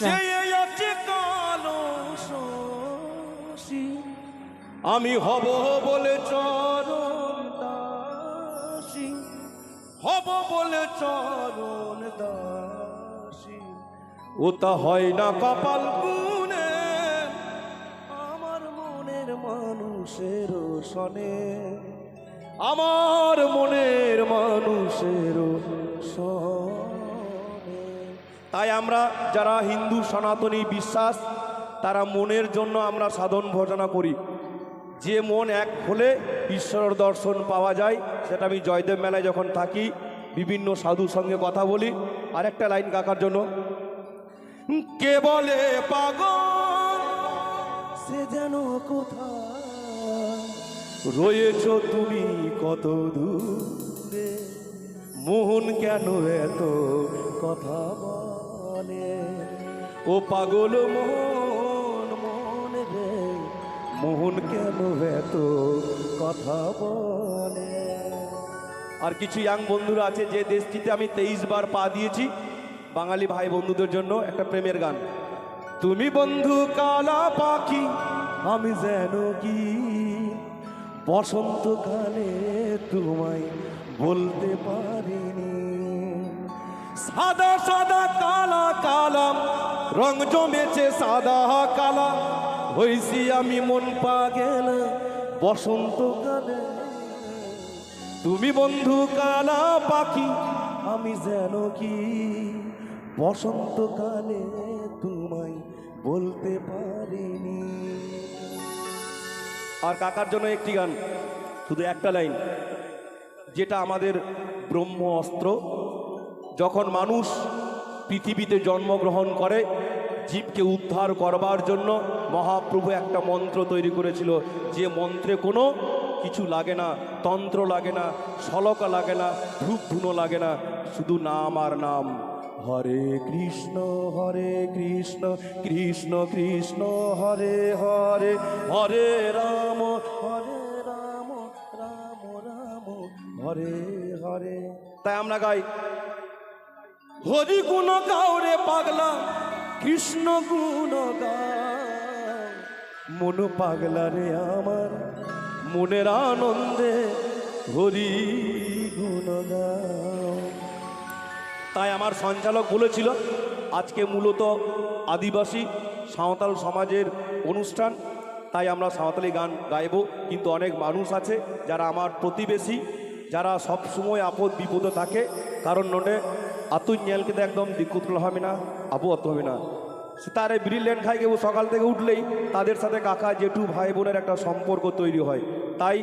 চেয়ে আছে কালো শশী। আমি হব বলে চরণ দাসী হব বলে চরণ দাসী ওটা হয় না কপাল গুনে আমার মনের মানুষের সনে আমার মনের মানুষের সনে তাই আমরা যারা হিন্দু, সনাতনী বিশ্বাস, তারা মনের জন্য আমরা সাধন ভজনা করি। যে মন এক হলে ঈশ্বরের দর্শন পাওয়া যায়, সেটা আমি জয়দেব মেলায় যখন থাকি, বিভিন্ন সাধুর সঙ্গে কথা বলি। আর একটা লাইন কাকার জন্য। কে বলে পাগল? সে যেন কোথায়? রয়েছ তুমি কত দূরে? মোহন কেন এত কথা বলে? ও পাগল মোহন মন রে, মোহন কেন এত কথা বলে? আর কিছু ইয়াং বন্ধুরা আছে যে দেশটিতে আমি তেইশ বার পা দিয়েছি, বাঙালি ভাই বন্ধুদের জন্য একটা প্রেমের গান। তুমি বন্ধু কালা পাখি, আমি যেন কি? বসন্তকালে তোমায় বলতে পারিনি। সাদা সাদা, কালা কালা। রং জমেছে সাদা, কালা। হইছি আমি মন পা গেল বসন্তকালে। তুমি বন্ধু কালা পাখি, আমি যেন কি বসন্তকালে তোমায় বলতে পারিনি। আর কাকার জন্য একটি গান, শুধু একটা লাইন, যেটা আমাদের ব্রহ্ম অস্ত্র যখন মানুষ পৃথিবীতে জন্মগ্রহণ করে, জীবকে উদ্ধার করবার জন্য মহাপ্রভু একটা মন্ত্র তৈরি করেছিল। যে মন্ত্রে কোনো কিছু লাগে না, তন্ত্র লাগে না, শলকা লাগে না, ধূপ ধুনো লাগে না, শুধু নাম আর নাম। হরে কৃষ্ণ হরে কৃষ্ণ কৃষ্ণ কৃষ্ণ, হরে হরে হরে রাম হরে রাম রাম রাম, হরে হরে। তাই আমরা গাই হরি গুণ গাওরে পাগলা, কৃষ্ণ গুণ মন পাগলা রে আমার, মনের আনন্দে হরি গুণ তাই আমার সঞ্চালক বলেছিল, আজকে মূলত আদিবাসী সাঁওতাল সমাজের অনুষ্ঠান, তাই আমরা সাঁওতালি গান গাইব। কিন্তু অনেক মানুষ আছে যারা আমার প্রতিবেশী যারা সবসময় আপদ বিপদে থাকে, কারণ আতুই নেল তো একদম দিকুতল হবে না আবু অত হবে না। তারে ব্রিলিয়ান খাই কেউ সকাল থেকে উঠলেই তাদের সাথে কাকা জেঠু ভাই বোনের একটা সম্পর্ক তৈরি হয়। তাই